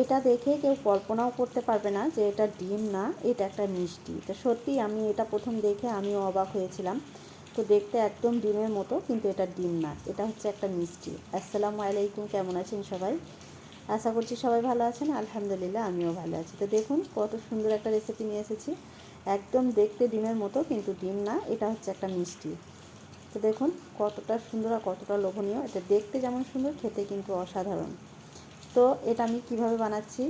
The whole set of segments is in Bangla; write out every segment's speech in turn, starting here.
এটা দেখে কেউ কল্পনাও করতে পারবে না যে এটা ডিম না, এটা একটা মিষ্টি। তো সত্যি আমি এটা প্রথম দেখে আমিও অবাক হয়েছিলাম। তো দেখতে একদম ডিমের মতো, কিন্তু এটা ডিম না। এটা হচ্ছে একটা মিষ্টি। আসসালামু আলাইকুম, কেমন আছেন সবাই? আশা করছি সবাই ভালো আছেন। আলহামদুলিল্লাহ, আমিও ভালো আছি। তো দেখুন, কত সুন্দর একটা রেসিপি নিয়ে এসেছি। একদম দেখতে ডিমের মতো, কিন্তু ডিম না, এটা হচ্ছে একটা মিষ্টি। তো দেখুন, কতটা সুন্দর আর কতটা লোভনীয়। এটা দেখতে যেমন সুন্দর, খেতে কিন্তু অসাধারণ। তো এটা আমি কীভাবে বানাচ্ছি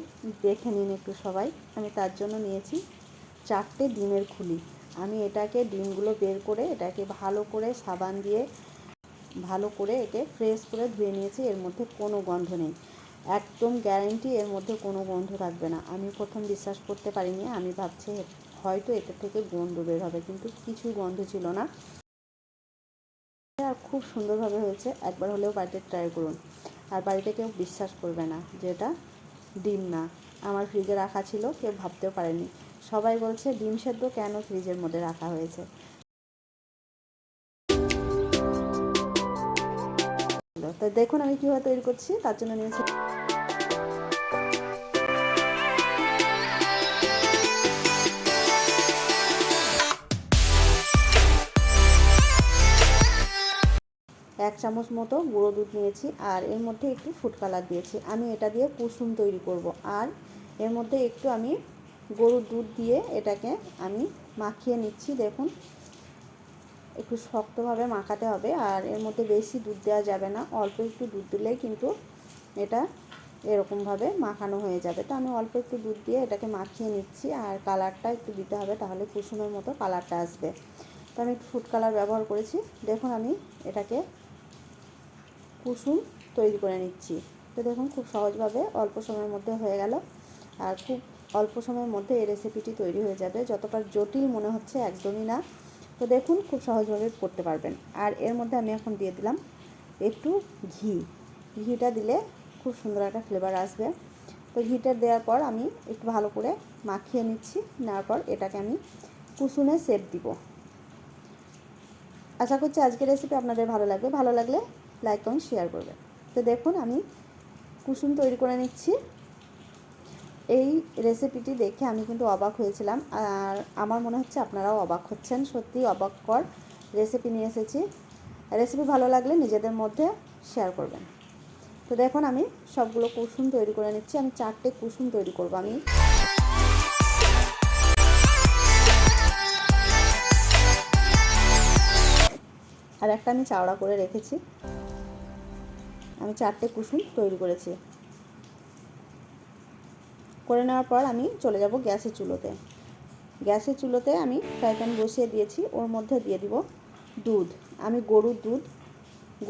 দেখে নিন একটু সবাই। আমি তার জন্য নিয়েছি চারটে ডিমের খুলি। আমি এটাকে ডিমগুলো বের করে এটাকে ভালো করে সাবান দিয়ে ভালো করে একে ফ্রেশ করে ধুয়ে নিয়েছি, এর মধ্যে কোনো গন্ধ নেই। একদম গ্যারেন্টি এর মধ্যে কোনো গন্ধ থাকবে না। আমি প্রথম বিশ্বাস করতে পারিনি, আমি ভাবছি হয়তো এটা থেকে গন্ধ বের হবে, কিন্তু কিছু গন্ধ ছিল না। খুব সুন্দরভাবে হয়েছে, একবার হলেও বাড়িতে ট্রাই করুন। আর বাড়িতে কেউ বিশ্বাস করবে না যে এটা ডিম না। আমার ফ্রিজে রাখা ছিল, কেউ ভাবতেও পারেনি। সবাই বলছে, ডিম সেদ্ধ কেন ফ্রিজের মধ্যে রাখা হয়েছে? তো দেখুন আমি কীভাবে তৈরি করছি, তার জন্য নিয়েছি এক চামচ মতো গুঁড়ো দুধ নিয়েছি আর এর মধ্যে একটু ফুড কালার দিয়েছি। আমি এটা দিয়ে কুসুম তৈরি করব। আর এর মধ্যে একটু আমি গরুর দুধ দিয়ে এটাকে আমি মাখিয়ে নিচ্ছি। দেখুন, একটু শক্তভাবে মাখাতে হবে আর এর মধ্যে বেশি দুধ দেওয়া যাবে না। অল্প একটু দুধ দিলেই কিন্তু এটা এরকমভাবে মাখানো হয়ে যাবে। তো আমি অল্প একটু দুধ দিয়ে এটাকে মাখিয়ে নিচ্ছি আর কালারটা একটু দিতে হবে তাহলে কুসুমের মতো কালারটা আসবে। তো আমি ফুড কালার ব্যবহার করেছি। দেখুন, আমি এটাকে কুসুম তৈরি করে নিচ্ছি। তো দেখুন, খুব সহজভাবে অল্প সময়ের মধ্যে হয়ে গেল। আর খুব অল্প সময়ের মধ্যে এই রেসিপিটি তৈরি হয়ে যাবে। যতটা জটিল মনে হচ্ছে একদমই না। তো দেখুন, খুব সহজভাবে করতে পারবেন। আর এর মধ্যে আমি এখন দিয়ে দিলাম একটু ঘি। ঘিটা দিলে খুব সুন্দর একটা ফ্লেভার আসবে। তো ঘিটা দেওয়ার পর আমি একটু ভালো করে মাখিয়ে নিচ্ছি। নেওয়ার পর এটাকে আমি কুসুমে সেপ দিব। আশা করছি আজকের রেসিপি আপনাদের ভালো লাগবে। ভালো লাগলে লাইক কমেন্ট শেয়ার করবে। তো দেখুন, আমি কুসুম তৈরি করে নিচ্ছি। এই রেসিপিটি দেখে আমি কিন্তু অবাক হয়েছিলাম। আর আমার মনে হচ্ছে আপনারাও অবাক হচ্ছেন। সত্যি অবাক কর রেসিপি নিয়ে এসেছি। রেসিপি ভালো লাগলে নিজেদের মধ্যে শেয়ার করবেন। তো দেখুন, আমি সবগুলো কুসুম তৈরি করে নিচ্ছি। আমি চারটে কুসুম তৈরি করব আমি। আর একটা আমি চাওড়া করে রেখেছি। আমি চারটে কুসুম তৈরি করেছি। করে নেওয়ার পর আমি চলে যাব গ্যাসের চুলোতে। গ্যাসের চুলোতে আমি ফ্রাই প্যান বসিয়ে দিয়েছি, ওর মধ্যে দিয়ে দিব দুধ। আমি গরুর দুধ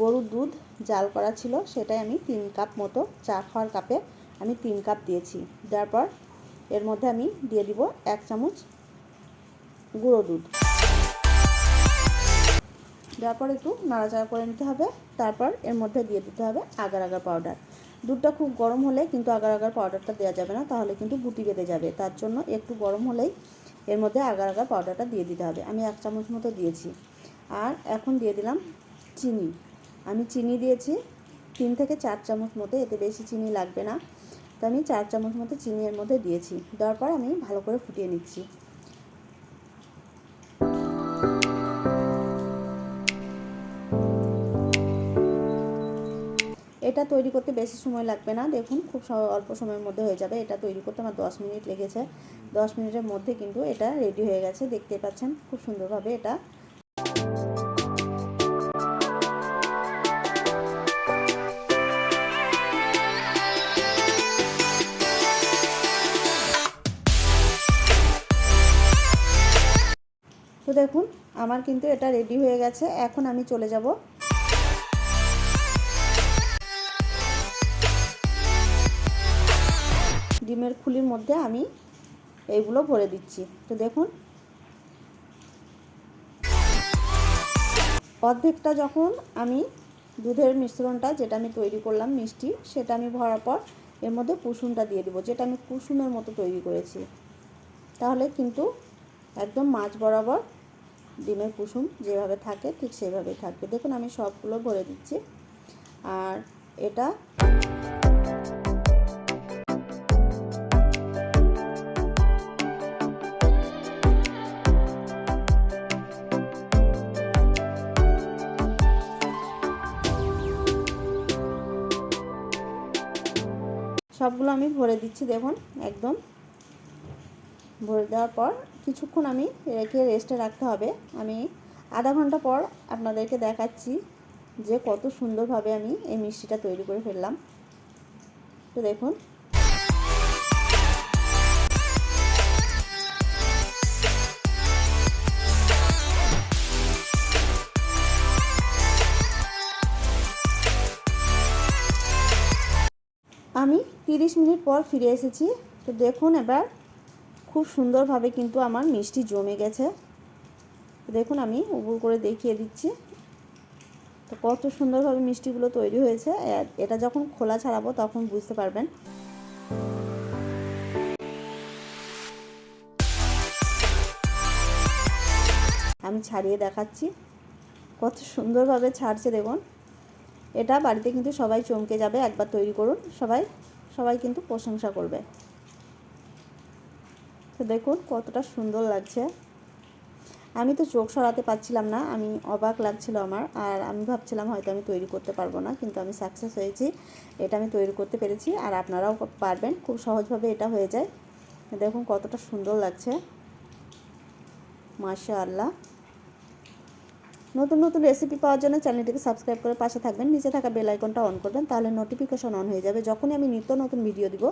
গরুর দুধ জাল করা ছিল, সেটাই আমি তিন কাপ মতো চা খাওয়ার কাপে আমি তিন কাপ দিয়েছি। দেওয়ার পর এর মধ্যে আমি দিয়ে দিব এক চামচ গুঁড়ো দুধ। দেওয়ার একটু নাড়াচাড়া করে নিতে হবে। তারপর এর মধ্যে দিয়ে দিতে হবে আগার আগার পাউডার দুধটা খুব গরম হলে কিন্তু আগার আগার পাউডারটা দেওয়া যাবে না, তাহলে কিন্তু গুটি বেঁধে যাবে। তার জন্য একটু গরম হলেই এর মধ্যে আগার আগার পাউডারটা দিয়ে দিতে হবে। আমি এক চামচ মতো দিয়েছি। আর এখন দিয়ে দিলাম চিনি। আমি চিনি দিয়েছি তিন থেকে চার চামচ মতো, এতে বেশি চিনি লাগবে না। তো আমি চার চামচ মতো চিনি এর মধ্যে দিয়েছি। দেওয়ার পর আমি ভালো করে ফুটিয়ে নিচ্ছি। এটা তৈরি করতে বেশি সময় লাগবে না। দেখুন, খুব অল্প সময়ের মধ্যে হয়ে যাবে। এটা তৈরি করতে আমার দশ মিনিট লেগেছে। দশ মিনিটের মধ্যে কিন্তু এটা রেডি হয়ে গেছে। দেখতে পাচ্ছেন, খুব সুন্দরভাবে এটা। তো দেখুন, আমার কিন্তু এটা রেডি হয়ে গেছে। এখন আমি চলে যাব ডিমের খুলির মধ্যে আমি এইগুলো ভরে দিচ্ছি। তো দেখুন। অর্ধেকটা যখন আমি দুধের মিশ্রণটা যেটা আমি তৈরি করলাম মিষ্টি, সেটা আমি ভরার পর এর মধ্যে কুসুমটা দিয়ে দেবো, যেটা আমি কুসুমের মতো তৈরি করেছি। তাহলে কিন্তু একদম মাছ বরাবর ডিমের কুসুম যেভাবে থাকে ঠিক সেভাবেই থাকবে। দেখুন আমি সবগুলো ভরে দিচ্ছি। আর এটা সবগুলো আমি ভরে দিচ্ছি, দেখুন, একদম। ভরে দেওয়ার পর কিছুক্ষণ আমি রেখে রেস্টে রাখতে হবে। আমি আধা ঘণ্টা পর আপনাদেরকে দেখাচ্ছি যে কত সুন্দরভাবে আমি এই মিষ্টিটা তৈরি করে ফেললাম। তো দেখুন 30 মিনিট পর ফিরে এসেছি। তো দেখুন এবার খুব সুন্দরভাবে কিন্তু আমার মিষ্টি জমে গেছে। দেখুন আমি উবুর করে দেখিয়ে দিচ্ছি। তো কত সুন্দরভাবে মিষ্টিগুলো তৈরি হয়েছে। এটা যখন খোলা ছাড়াবো তখন বুঝতে পারবেন। আমি ছাড়িয়ে দেখাচ্ছি। কত সুন্দরভাবে ছাড়ছে দেখুন। এটা বাড়িতে কিন্তু সবাই চমকে যাবে। একবার তৈরি করুন। সবাই সবাই কিন্তু প্রশংসা করবে। তো দেখুন কতটা সুন্দর লাগছে। আমি তো চোখ সরাতে পারছিলাম না, আমি অবাক লাগছিল আমার। আর আমি ভাবছিলাম হয়তো আমি তৈরি করতে পারব না, কিন্তু আমি সাকসেস হয়েছি, এটা আমি তৈরি করতে পেরেছি। আর আপনারাও পারবেন, খুব সহজভাবে এটা হয়ে যায়। দেখুন কতটা সুন্দর লাগছে। মাশা আল্লাহ নতুন নতুন রেসিপি পাওয়ার জন্য চ্যানেলটিকে সাবস্ক্রাইব করে পাশে থাকবেন। নিচে থাকা বেল আইকনটা অন করবেন, তাহলে নোটিফিকেশন অন হয়ে যাবে যখনই আমি নিত্য নতুন ভিডিও দিব।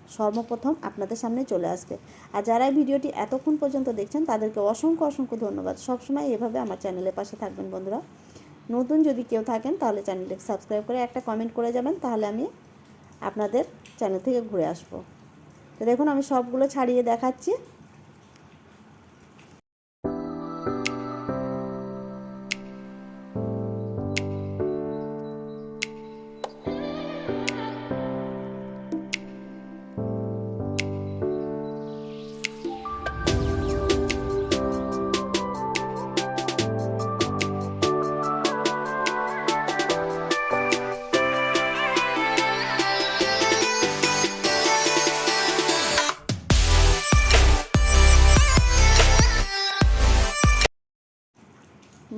সর্বপ্রথম আপনাদের সামনে চলে আসবে। আর যারা এই ভিডিওটি এতক্ষণ পর্যন্ত দেখছেন, তাদেরকে অসংখ্য অসংখ্য ধন্যবাদ। সবসময় এভাবে আমার চ্যানেলের পাশে থাকবেন বন্ধুরা। নতুন যদি কেউ থাকেন, তাহলে চ্যানেলটিকে সাবস্ক্রাইব করে একটা কমেন্ট করে যাবেন, তাহলে আমি আপনাদের চ্যানেল থেকে ঘুরে আসব। তো দেখুন, আমি সবগুলো ছাড়িয়ে দেখাচ্ছি।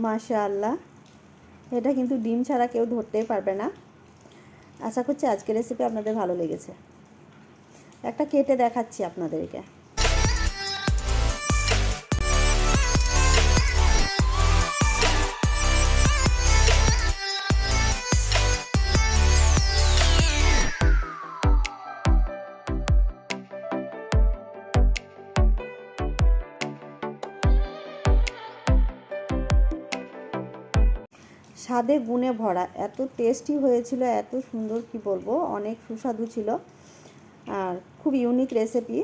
মাশাআল্লাহ। এটা কিন্তু ডিম ছাড়া কেউ ধরতেই পারবে না। আশা করছি আজকের রেসিপি আপনাদের ভালো লেগেছে। একটা কেটে দেখাচ্ছি আপনাদেরকে। স্বাদে গুণে ভরা। এত টেস্টি হয়েছিল, এত সুন্দর কি বলব? অনেক সুস্বাদু ছিল। আর খুব ইউনিক রেসিপি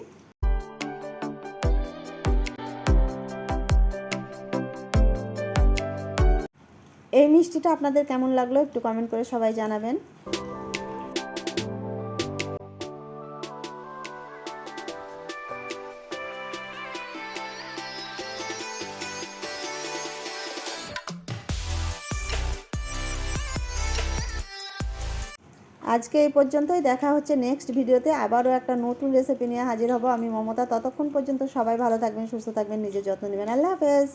এই মিষ্টিটা আপনাদের কেমন লাগল একটু কমেন্ট করে সবাই জানাবেন। আজকে এই পর্যন্তই। দেখা হচ্ছে নেক্সট ভিডিওতে। আবারও একটা নতুন রেসিপি নিয়ে হাজির হব আমি মমতা। ততক্ষণ পর্যন্ত সবাই ভালো থাকবেন, সুস্থ থাকবেন, নিজের যত্ন নেবেন। আল্লাহ হাফেজ।